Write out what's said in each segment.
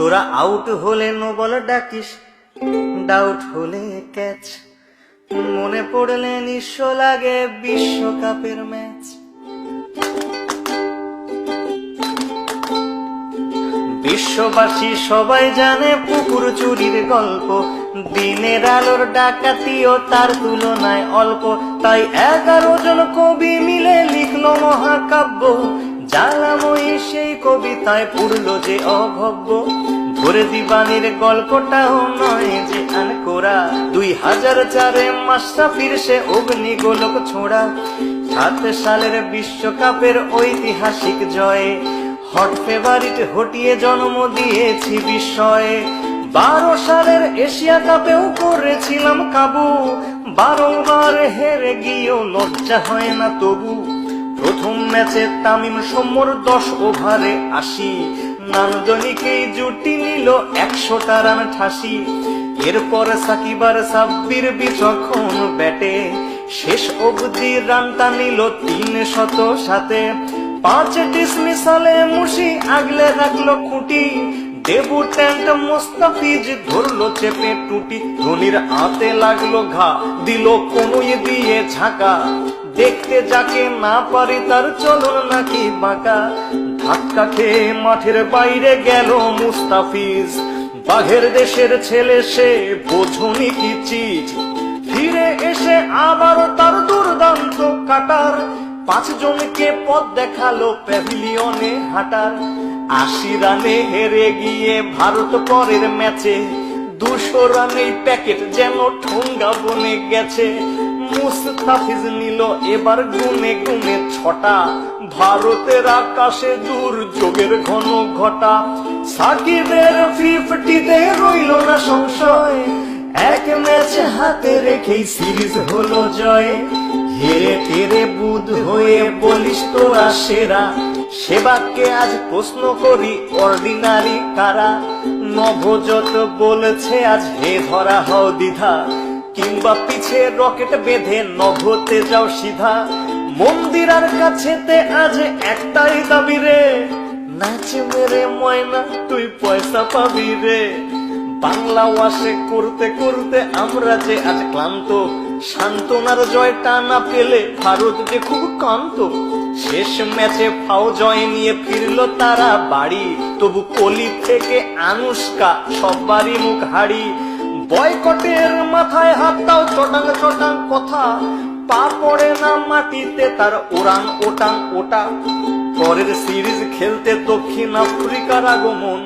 তোরা আউট হলে no ball ডাকিস ডাউট হলে ক্যাচ মনে পড়লে নিঃস্ব লাগে বিশ্বকাপের ম্যাচ বিশ্ববাসী সবাই জানে পুকুর চুরির গল্প। দিনের আলোর ডাকাতিও তার তুলনায় অল্প। তাই এগারো জন কবি মিলে লিখলো মহাকাব্য। জ্বালাময়ী সেই কবিতায় পুরল যে অভব্য। ধরে দিবানির গল্পটাও নয় যে আনকোরা দুই হাজার চারে মাস্টাফির সে অগ্নি গোলক ছোড়া। সাত সালের বিশ্বকাপের ঐতিহাসিক জয়ে হট ফেভারিট হটিয়ে জন্ম দিয়েছি বিস্ময়ে। বারো সালের এশিয়া কাপেও করেছিলাম কাবু। বারংবার হেরে গিয়েও লজ্জা হয় না তবু। প্রথম ম্যাচে তামিম সম্মর দশ ওভারে আসি নান্দনিকেই জুটি নিল একশোটা রান ঠাসি। এরপর সাকিবার সাব্বির বিচক্ষণ ব্যাটে, শেষ অবধি রানটা নিল তিন শত সাথে। পাঁচ ডিসমিসালে মুশি আগলে রাখল খুঁটি। ডেবুট্যান্ট মোস্তাফিজ ধরলো চেপে টুটি ধোনির হাতে লাগল ঘা, দিল কনুই দিয়ে ঝাঁকা। দেখতে যাকে না পারি তার চলন নাকি বাঁকা। ধাক্কা খেয়ে মাঠের বাইরে গেল মুস্তাফিজ। বাঘের দেশের ছেলে, সে বোঝনি কি চিজ? ফিরে এসে আবারও তার দুর্দান্ত কাটার। পাঁচ জনকে পথ দেখাল প্যাভিলিয়নে হাঁটার। আশি রানে হেরে গিয়ে ভারত পরের ম্যাচে। দুশো রানেই প্যাকেট যেন ঠোঙ্গা বনে গেছে। মুস্তাফিজ নিল এবার গুনে গুনে ছটা। ভারতের আকাশে দুর্যোগের ঘন ঘটা। সাকিবের ফিফটিতে রইল না সংশয়। এক ম্যাচ হাতে রেখেই সিরিজ হলো জয়। হেরে টেরে বুধ হয়ে বলিস তোরা সেরা। সেবাকে আজ প্রশ্ন করি অর্ডিনারি কারা? নভজত বলেছে, আজ হে ধরা হও দ্বিধা। কিংবা পিছে রকেট বেঁধে নভতে যাও সিধা। মন্দিরার কাছেতে আজ একটাই দাবি রে। নাচ মেরে ময়না, তুই পয়সা পাবি রে। বাংলা ওয়াশে করতে করতে আমরা যে আজ ক্লান্ত, সান্ত্বনার জয়টা না পেলে ভারত যে খুব কান্ত শেষ ম্যাচে ফাও জয় নিয়ে ফিরলো তারা বাড়ি, তবু কলি থেকে আনুষ্কা সবারই মুখ হাড়ি। বয়কটের মাথায় হাত দাও চটাং চটাং কথা পা পড়ে না মাটিতে, তার ওরাং ওটাং ওটা। পরের সিরিজ খেলতে দক্ষিণ আফ্রিকার আগমন।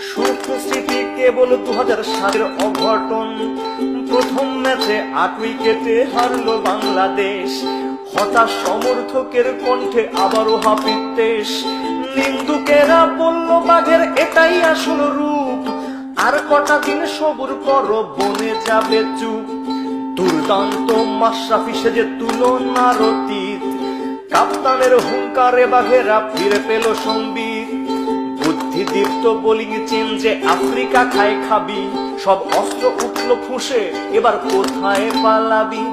সুখ স্মৃতি কেবল দু হাজার সালের অঘটন। প্রথম ম্যাচে আট উইকেটে হারলো বাংলাদেশ। হতাশ সমর্থকের কণ্ঠে আবারও হাপিতেশ নিন্দুকেরা বলল, বাঘের এটাই আসল রূপ। আর কটা দিন সবুর করো বনে যাবে চুপ। দুর্দান্ত মাশরাফি সেজে তুলনার অতীত। কাপ্তানের হুঙ্কারে বাঘেরা ফিরে পেল সম্বিত। বুদ্ধিদীপ্ত বোলিং চেঞ্জে আফ্রিকা খায় খাবি। সব অস্ত্র উঠল ফুসে, এবার কোথায় পালাবি?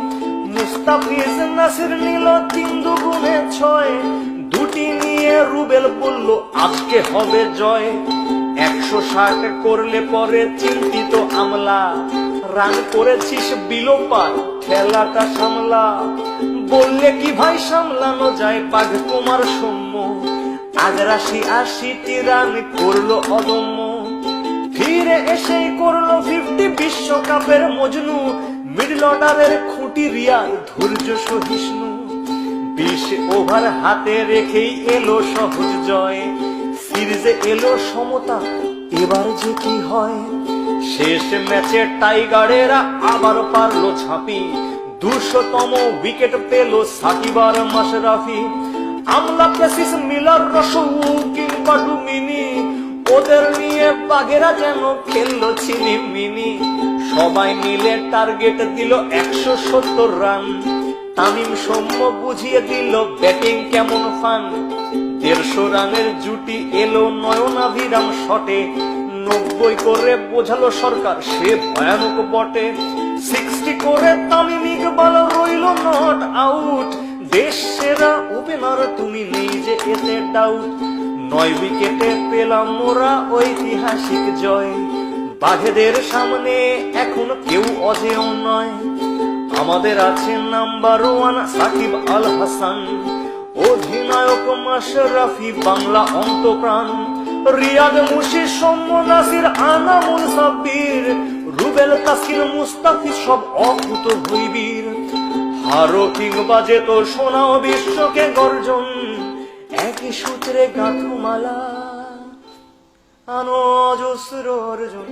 মুস্তাফিজ নাসির নিল তিন দুগুণে ছয়। দুটি নিয়ে রুবেল বলল, আজকে হবে জয়। একশো ষাট করলে পরে চিন্তিত আমলা। রান করেছিস বিলোপার খেলাটা সামলা। বললে কি ভাই সামলানো যায় বাঘ তোমার সৌম্য? আগ্রাসী আশিটি রান করল অদম্য। ফিরে এসেই করল ফিফটি বিশ্বকাপের মজনু। মিডল অর্ডারের খুঁটি রিয়াল ধৈর্য সহিষ্ণু। বিশ ওভার হাতে রেখেই এলো সহজ জয়। সিরিজে এলো সমতা, এবার যে কি হয়? শেষ ম্যাচে টাইগারেরা আবার পারল ছাপি দুশোতম উইকেট পেল সাকিবার মাশরাফি। আমলা প্রেসিস মিলার রসৌ কিংবা ডুমিনি। ওদের নিয়ে বাঘেরা যেন খেললো চিনি মিনি সবাই মিলে টার্গেট দিল একশো সত্তর রান। তামিম সৌম্য বুঝিয়ে দিল, ব্যাটিং কেমন ফান? দেড়শো রানের জুটি এলো নয়নাভিরাম শটে। নব্বই করে বোঝালো সরকার। সে ভয়ানক বটে। সিক্সটি করে তামিম ইকবাল রইল নট আউট দেশ সেরা ওপেনার তুমি যে এতে ডাউট নয় উইকেটে পেলাম মোরা ঐতিহাসিক জয়। বাঘেদের সামনে এখন কেউ অজেয় নয়। আমাদের আছে নাম্বার ওয়ান সাকিব আল হাসান। অধিনায়ক মাশরাফি, বাংলা অন্তপ্রাণ। রিয়াদ মুশি সৌম্য নাসির আনামুল সাব্বির রুবেল তাসকিন মুস্তাফিজ সব অকুত হইবির হারো কিংবা তো সোনাও বিশ্বকে গর্জন, একই সূত্রে গাঁথুমালা, আনো অজস্র অর্জন।